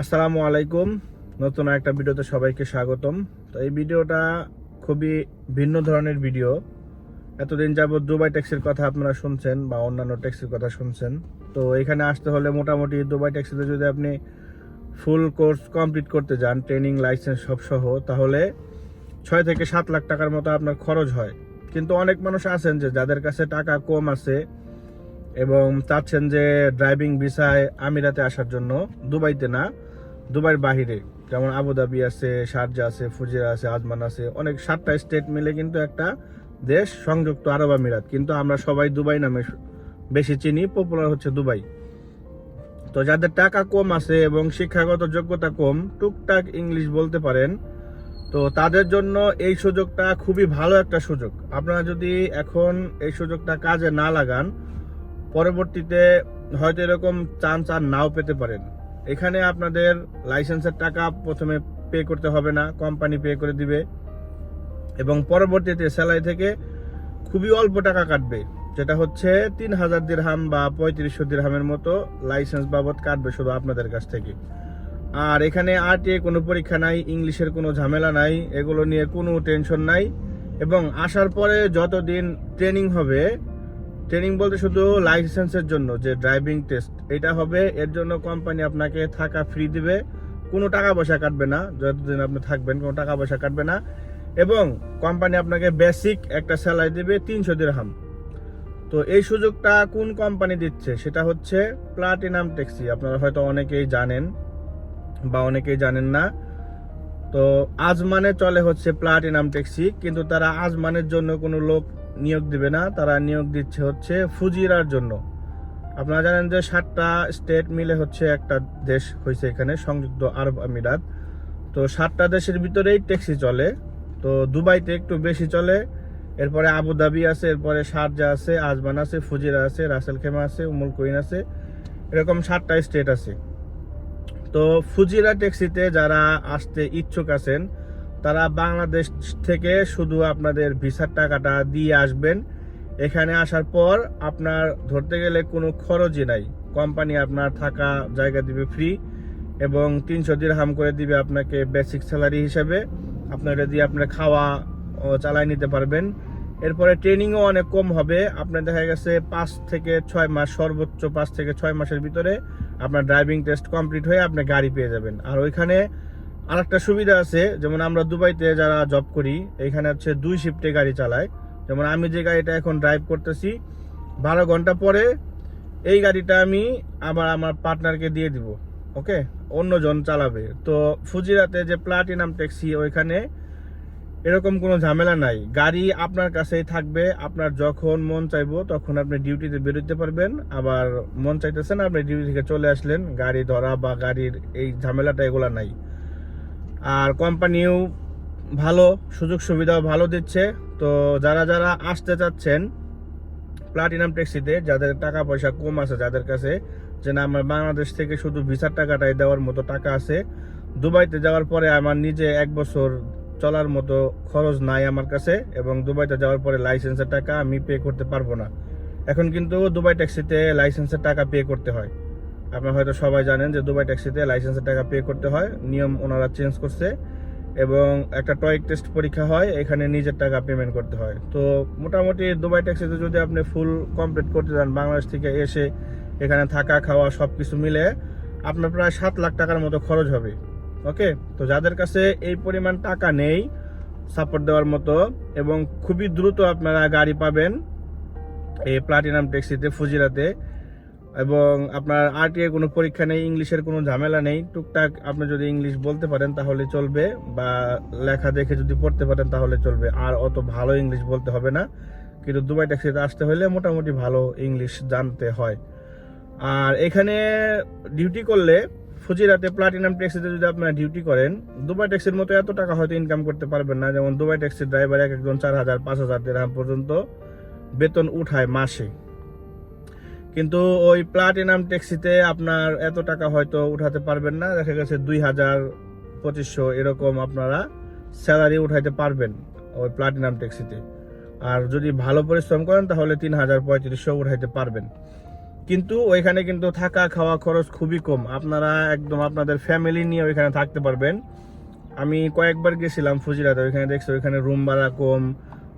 আসসালামু আলাইকুম। নতুন একটা ভিডিওতে সবাইকে স্বাগতম। তো এই ভিডিওটা খুবই ভিন্ন ধরনের ভিডিও। এতদিন যাবত দুবাই ট্যাক্সির কথা আপনারা শুনছেন বা অন্যান্য ট্যাক্সির কথা শুনছেন। তো এখানে আসতে হলে মোটামুটি দুবাই ট্যাক্সিতে যদি আপনি ফুল কোর্স কমপ্লিট করতে যান, ট্রেনিং, লাইসেন্স সব সহ, তাহলে ছয় থেকে সাত লাখ টাকার মতো আপনার খরচ হয়। কিন্তু অনেক মানুষ আছেন যে যাদের কাছে টাকা কম আছে এবং চাচ্ছেন যে ড্রাইভিং ভিসায় আমিরাতে আসার জন্য দুবাইতে না। দুবাইয়ের বাহিরে যেমন আবুধাবি আছে, শারজা আছে, ফুজিরা আছে, আজমান আছে, অনেক সাতটা স্টেট মিলে কিন্তু একটা দেশ সংযুক্ত আরব আমিরাত। কিন্তু আমরা সবাই দুবাই নামে বেশি চিনি পপুলার হচ্ছে দুবাই। তো যাদের টাকা কম আছে এবং শিক্ষাগত যোগ্যতা কম, টুকটাক ইংলিশ বলতে পারেন, তো তাদের জন্য এই সুযোগটা খুবই ভালো একটা সুযোগ। আপনারা যদি এখন এই সুযোগটা কাজে না লাগান, পরবর্তীতে হয়তো এরকম চান্স আর নাও পেতে পারেন। এখানে আপনাদের লাইসেন্সের টাকা প্রথমে পে করতে হবে না কোম্পানি পে করে দিবে। এবং পরবর্তীতে স্যালারি থেকে খুবই অল্প টাকা কাটবে, যেটা হচ্ছে তিন হাজার দিরহাম বা পঁয়ত্রিশশো দিরহামের মতো লাইসেন্স বাবদ কাটবে শুধু আপনাদের কাছ থেকে। আর এখানে আরটিএ কোনো পরীক্ষা নাই, ইংলিশের কোনো ঝামেলা নাই, এগুলো নিয়ে কোনো টেনশন নাই। এবং আসার পরে যতদিন ট্রেনিং হবে ট্রেনিং বলতে শুধু লাইসেন্সের জন্য যে ড্রাইভিং টেস্ট এটা হবে, এর জন্য কোম্পানি আপনাকে থাকা ফ্রি দিবে। কোনো টাকা পয়সা কাটবে না, যতদিন আপনি থাকবেন, কোনো টাকা পয়সা কাটবে না। এবং কোম্পানি আপনাকে বেসিক একটা স্যালারি দেবে তিনশো দিরহাম তো এই সুযোগটা কোন কোম্পানি দিচ্ছে? সেটা হচ্ছে প্লাটিনাম ট্যাক্সি আপনারা হয়তো অনেকেই জানেন বা অনেকেই জানেন না। তো আজমানে চলে হচ্ছে প্লাটিনাম ট্যাক্সি, কিন্তু তারা আজমানের জন্য কোনো লোক নিয়োগ দিবে না, তারা নিয়োগ দিচ্ছে হচ্ছে ফুজিরার জন্য। আপনারা জানেন যে সাতটা স্টেট মিলে হচ্ছে একটা দেশ হয়েছে এখানে, সংযুক্ত আরব আমিরাত। তো সাতটা দেশের ভিতরেই ট্যাক্সি চলে, তো দুবাইতে একটু বেশি চলে, এরপরে আবুধাবি আছে, এরপরে শারজা আছে, আজমান আছে, ফুজিরা আছে, রাসেল খেমা আছে, উমুল কুইন আছে, এরকম সাতটা স্টেট আছে। তো ফুজিরা ট্যাক্সিতে যারা আসতে ইচ্ছুক আছেন, তারা বাংলাদেশ থেকে শুধু আপনাদের ভিসার টাকাটা দিয়ে আসবেন। এখানে আসার পর আপনার ধরতে গেলে কোনো খরচই নাই। কোম্পানি আপনার থাকা জায়গা দিবে ফ্রি এবং তিনশো দিন হাম করে দিবে আপনাকে বেসিক স্যালারি হিসেবে। আপনার দিয়ে আপনার খাওয়া ও চালাই নিতে পারবেন। এরপরে ট্রেনিংও অনেক কম হবে। আপনার দেখা গেছে পাঁচ থেকে ছয় মাস, সর্বোচ্চ পাঁচ থেকে ছয় মাসের ভিতরে আপনার ড্রাইভিং টেস্ট কমপ্লিট হয়ে আপনি গাড়ি পেয়ে যাবেন। আর ওইখানে আর একটা সুবিধা আছে, যেমন আমরা দুবাইতে যারা জব করি, এখানে হচ্ছে দুই শিফটে গাড়ি চালায়। যেমন আমি যে গাড়িটা এখন ড্রাইভ করতেছি, বারো ঘণ্টা পরে এই গাড়িটা আমি আবার আমার পার্টনারকে দিয়ে দিব ওকে অন্যজন চালাবে। তো ফুজিরাতে যে প্লাটিনাম ট্যাক্সি ওইখানে এরকম কোনো ঝামেলা নাই। গাড়ি আপনার কাছেই থাকবে, আপনার যখন মন চাইব তখন আপনি ডিউটিতে বেরোতে পারবেন। আবার মন চাইতেছেন আপনি ডিউটি থেকে চলে আসলেন, গাড়ি ধরা বা গাড়ির এই ঝামেলাটা এগুলা নাই। আর কোম্পানিও ভালো, সুযোগ সুবিধাও ভালো দিচ্ছে। তো যারা যারা আসতে চাচ্ছেন প্লাটিনাম ট্যাক্সিতে, যাদের টাকা পয়সা কম আছে যাদের কাছে, যে না, আমার বাংলাদেশ থেকে শুধু ভিসার টাকাটাই দেওয়ার মতো টাকা আছে, দুবাইতে যাওয়ার পরে আমার নিজে এক বছর চলার মতো খরচ নাই আমার কাছে এবং দুবাইতে যাওয়ার পরে লাইসেন্সের টাকা আমি পে করতে পারব না। এখন কিন্তু দুবাই ট্যাক্সিতে লাইসেন্সের টাকা পে করতে হয়। আপনারা হয়তো সবাই জানেন যে দুবাই ট্যাক্সিতে লাইসেন্সের টাকা পে করতে হয়, নিয়ম ওনারা চেঞ্জ করছে এবং একটা টয়েক টেস্ট পরীক্ষা হয়, এখানে নিজের টাকা পেমেন্ট করতে হয়। তো মোটামুটি দুবাই ট্যাক্সিতে যদি আপনি ফুল কমপ্লিট করতে চান বাংলাদেশ থেকে এসে এখানে থাকা, খাওয়া সব কিছু মিলে আপনার প্রায় সাত লাখ টাকার মতো খরচ হবে। ওকে তো যাদের কাছে এই পরিমাণ টাকা নেই সাপোর্ট দেওয়ার মতো, এবং খুবই দ্রুত আপনারা গাড়ি পাবেন এই প্লাটিনাম ট্যাক্সিতে ফুজিরাতে এবং আপনার আরটিএ কোনো পরীক্ষা নেই ইংলিশের কোনো ঝামেলা নেই, টুকটাক আপনি যদি ইংলিশ বলতে পারেন তাহলে চলবে, বা লেখা দেখে যদি পড়তে পারেন তাহলে চলবে, আর অত ভালো ইংলিশ বলতে হবে না, কিন্তু দুবাই ট্যাক্সিতে আসতে হলে মোটামুটি ভালো ইংলিশ জানতে হয়। আর এখানে ডিউটি করলে ফুজিরাতে প্লাটিনাম ট্যাক্সিতে যদি আপনারা ডিউটি করেন দুবাই ট্যাক্সির মতো এত টাকা হয়তো ইনকাম করতে পারবেন না। যেমন দুবাই ট্যাক্সির ড্রাইভার এক একজন চার হাজার, পাঁচ হাজার দেড়হাম পর্যন্ত বেতন উঠায় মাসে। কিন্তু ওই প্লাটিনাম ট্যাক্সিতে আপনার এত টাকা হয়তো উঠাতে পারবেন না। দেখা গেছে দুই হাজার পঁচিশশো এরকম আপনারা স্যালারি উঠাইতে পারবেন ওই প্লাটিনাম ট্যাক্সিতে আর যদি ভালো পরিশ্রম করেন, তাহলে তিন হাজার পঁয়ত্রিশশো উঠাইতে পারবেন। কিন্তু ওইখানে কিন্তু থাকা, খাওয়া খরচ খুবই কম। আপনারা একদম আপনাদের ফ্যামিলি নিয়ে ওইখানে থাকতে পারবেন। আমি কয়েকবার গেছিলাম ফুজিরাতে, ওইখানে দেখছি ওইখানে রুম ভাড়া কম,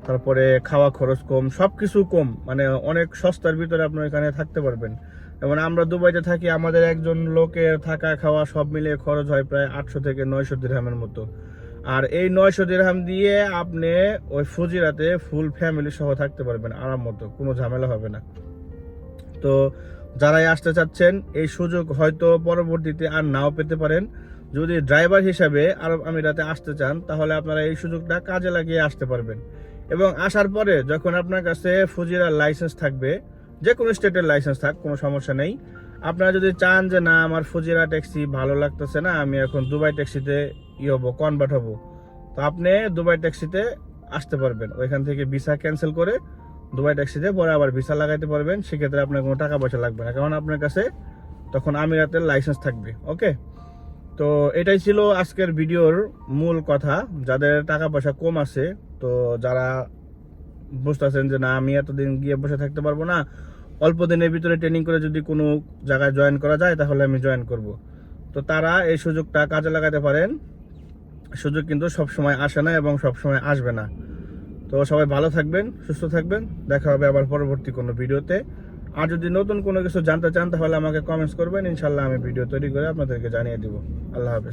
তারপরে খাওয়া খরচ কম সব কিছু কম। মানে অনেক সস্তার ভিতরে আপনি ওইখানে থাকতে পারবেন। যেমন আমরা দুবাইতে থাকি, আমাদের একজন লোকের থাকা, খাওয়া সব মিলিয়ে খরচ হয় প্রায় আটশো থেকে নয়শো দিরহামের মতো। আর এই নয়শো দিরহাম দিয়ে আপনি ওই ফুজিরাতে ফুল ফ্যামিলি সহ থাকতে পারবেন, আরাম মতো, কোনো ঝামেলা হবে না। তো যারাই আসতে চাচ্ছেন, এই সুযোগ হয়তো পরবর্তীতে আর নাও পেতে পারেন। যদি ড্রাইভার হিসাবে আরব আমিরাতে আসতে চান, তাহলে আপনারা এই সুযোগটা কাজে লাগিয়ে আসতে পারবেন। এবং আসার পরে যখন আপনার কাছে ফুজিরার লাইসেন্স থাকবে যে কোনো স্টেটের লাইসেন্স থাক, কোনো সমস্যা নেই। আপনারা যদি চান যে, না, আমার ফুজিরা ট্যাক্সি ভালো লাগতেছে না, আমি এখন দুবাই ট্যাক্সিতে ই হব, কনভার্ট হব, তো আপনি দুবাই ট্যাক্সিতে আসতে পারবেন। ওইখান থেকে ভিসা ক্যান্সেল করে দুবাই ট্যাক্সিতে পরে আবার ভিসা লাগাইতে পারবেন, সেক্ষেত্রে আপনার কোনো টাকা পয়সা লাগবে না। কারণ আপনার কাছে তখন আমিরাতের লাইসেন্স থাকবে ওকে তো এটাই ছিল আজকের ভিডিওর মূল কথা। যাদের টাকা পয়সা কম আছে, তো যারা বুঝতেছেন যে না, আমি এতদিন গিয়ে বসে থাকতে পারব না, অল্প দিনের ভিতরে ট্রেনিং করে যদি কোনো জায়গায় জয়েন করা যায়, তাহলে আমি জয়েন করব। তো তারা এই সুযোগটা কাজে লাগাতে পারেন। সুযোগ কিন্তু সব সময় আসে না এবং সব সময় আসবে না। তো সবাই ভালো থাকবেন, সুস্থ থাকবেন। দেখা হবে আবার পরবর্তী কোনো ভিডিওতে। আর যদি নতুন কোনো কিছু জানতে চান, তাহলে আমাকে কমেন্টস করবেন। ইনশাল্লাহ আমি ভিডিও তৈরি করে আপনাদেরকে জানিয়ে দেবো। আল্লাহ হাফেজ।